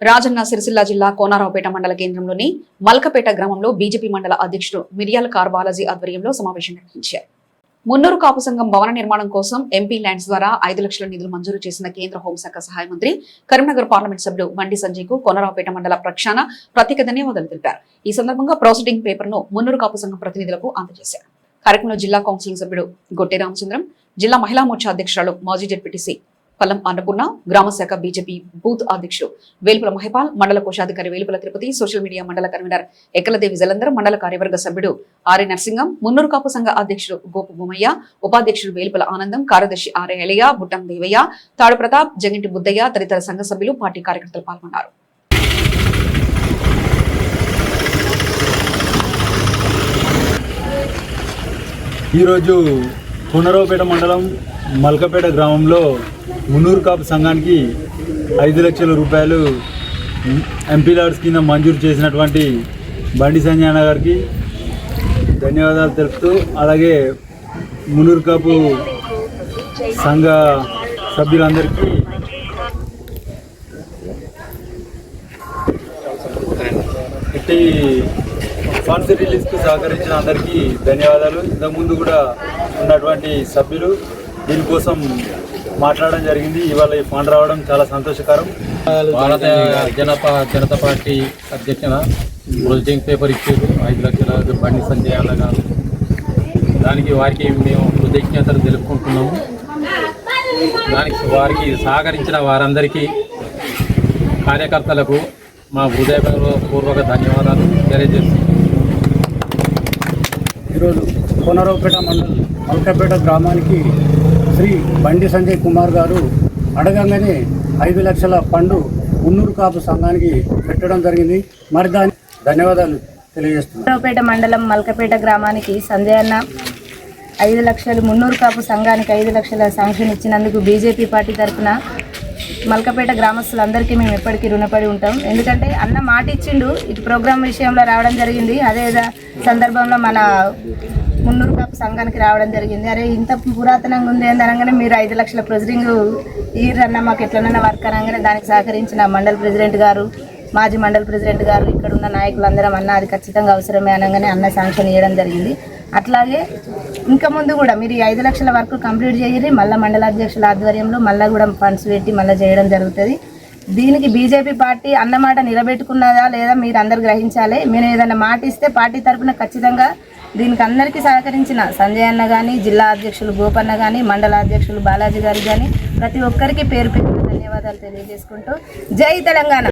రాజన్న సిరిసిల్ల జిల్లా కోనారావుపేట మండల కేంద్రంలోని మల్కపేట గ్రామంలో బీజేపీ మండల అధ్యక్షుడు మిరియాల కార్బాలాజీ ఆధ్వర్యంలో సమావేశం నిర్వహించారు. మున్నూరు కాపు సంఘం భవన నిర్మాణం కోసం ఎంపీ ల్యాండ్స్ ద్వారా ఐదు లక్షల నిధులు మంజూరు చేసిన కేంద్ర హోంశాఖ సహాయ మంత్రి కరీంనగర్ పార్లమెంట్ సభ్యుడు బండి సంజయ్కు కోనరావుపేట మండల ప్రక్షాళన ప్రత్యేక ధన్యవాదాలు తెలిపారు. ఈ సందర్భంగా ప్రాసిడింగ్ పేపర్ను మున్నూరు కాపు సంఘం ప్రతినిధులకు అందజేశారు. కార్యక్రమంలో జిల్లా కౌన్సిలింగ్ సభ్యుడు గొట్టె రామచంద్రం జిల్లా మహిళా మోర్చా అధ్యక్షురాలు మాజీ జడ్పీటీసీ పల్లం అన్నపూర్ణ గ్రామ శాఖ బీజేపీ బూత్ అధ్యక్షుడు వేలుపుల మహిపాల్ మండల కోశాధికారి వేలుపుల తిరుపతి సోషల్ మీడియా మండల కన్వీనర్ ఎక్కలదేవి జలంధర్ మండల కార్యవర్గ సభ్యుడు ఆర్ఏ నరసింగం మున్నూరు కాపు సంఘ అధ్యక్షుడు గోపు బొమ్మయ్య ఉపాధ్యక్షుడు వేలుపుల ఆనందం కార్యదర్శి ఆర్ఏ ఎలయ్య బుట్టం దేవయ్య తాడు ప్రతాప్ జగంటి బుద్దయ్య తదితర సంఘ సభ్యులు పార్టీ కార్యకర్తలు పాల్గొన్నారు. ఈరోజు పునరావుపేట మండలం మల్కపేట గ్రామంలో మున్నూరు కాపు సంఘానికి ఐదు లక్షల రూపాయలు ఎంపీ లాడ్స్ కింద మంజూరు చేసినటువంటి బండి సంజయన గారికి ధన్యవాదాలు తెలుపుతూ అలాగే మునూరు కాపు సంఘ సభ్యులందరికీ ఇట్టి ఫండ్స్ రిలీజ్కి సహకరించిన అందరికీ ధన్యవాదాలు. ఇంతకుముందు కూడా ఉన్నటువంటి సభ్యులు దీనికోసం మాట్లాడడం జరిగింది. ఇవాళ ఈ ఫండ్ రావడం చాలా సంతోషకరం. భారత జనపా జనతా పార్టీ అధ్యక్షన ప్రొజెక్టింగ్ పేపర్ ఇచ్చారు. ఐదు లక్షల బండి సంజయ్ గారు. దానికి వారికి మేము కృతజ్ఞతలు తెలుపుకుంటున్నాము. దానికి వారికి సహకరించిన వారందరికీ కార్యకర్తలకు మా హృదయపూర్వక ధన్యవాదాలు తెలియజేస్తున్నాం ఈరోజు కోనరావుపేట మండలం మల్కపేట గ్రామానికి శ్రీ బండి సంజయ్ కుమార్ గారు అడగంగానే ఐదు లక్షల ఫండు మున్నూరు కాపు సంఘానికి పెట్టడం జరిగింది. మరి దాని ధన్యవాదాలు తెలియజేస్తున్నాను మండలం మల్కపేట గ్రామానికి సంజయ్ అన్న ఐదు లక్షలు మున్నూరు కాపు సంఘానికి ఐదు లక్షల శాంక్షన్ ఇచ్చినందుకు బీజేపీ పార్టీ తరఫున మల్కపేట గ్రామస్తులందరికీ మేము ఎప్పటికీ రుణపడి ఉంటాం. ఎందుకంటే అన్న మాట ఇచ్చిండు ఇటు ప్రోగ్రామ్ విషయంలో రావడం జరిగింది. అదే సందర్భంలో మన మున్నూరు కాపు సంఘానికి రావడం జరిగింది. అరే ఇంత పురాతనంగా ఉంది అని అనగానే మీరు ఐదు లక్షల ప్రొసీడింగ్ ఈరన్న మాకు ఎట్లనన్నా వర్క్ అనగానే దానికి సహకరించిన మండల్ ప్రెసిడెంట్ గారు మాజీ మండల్ ప్రెసిడెంట్ గారు ఇక్కడ ఉన్న నాయకులందరం అన్న అది ఖచ్చితంగా అవసరమే అనగానే అన్న శాంక్షన్ ఇవ్వడం జరిగింది. అట్లాగే ఇంకా ముందు కూడా మీరు ఈ ఐదు లక్షల వరకు కంప్లీట్ చేయాలి మళ్ళీ మండలాధ్యక్షుల ఆధ్వర్యంలో మళ్ళీ కూడా ఫండ్స్ పెట్టి మళ్ళీ చేయడం జరుగుతుంది. దీనికి బీజేపీ పార్టీ అన్నమాట నిలబెట్టుకున్నదా లేదా మీరు అందరు గ్రహించాలి. మీరు ఏదైనా మాట ఇస్తే పార్టీ తరఫున ఖచ్చితంగా దీనికి అందరికీ సహకరించిన సంజయ్ అన్న కానీ జిల్లా అధ్యక్షులు గోపన్న కానీ మండల అధ్యక్షులు బాలాజీ గారు కానీ ప్రతి ఒక్కరికి పేరు పేరు ధన్యవాదాలు తెలియజేసుకుంటూ జై తెలంగాణ.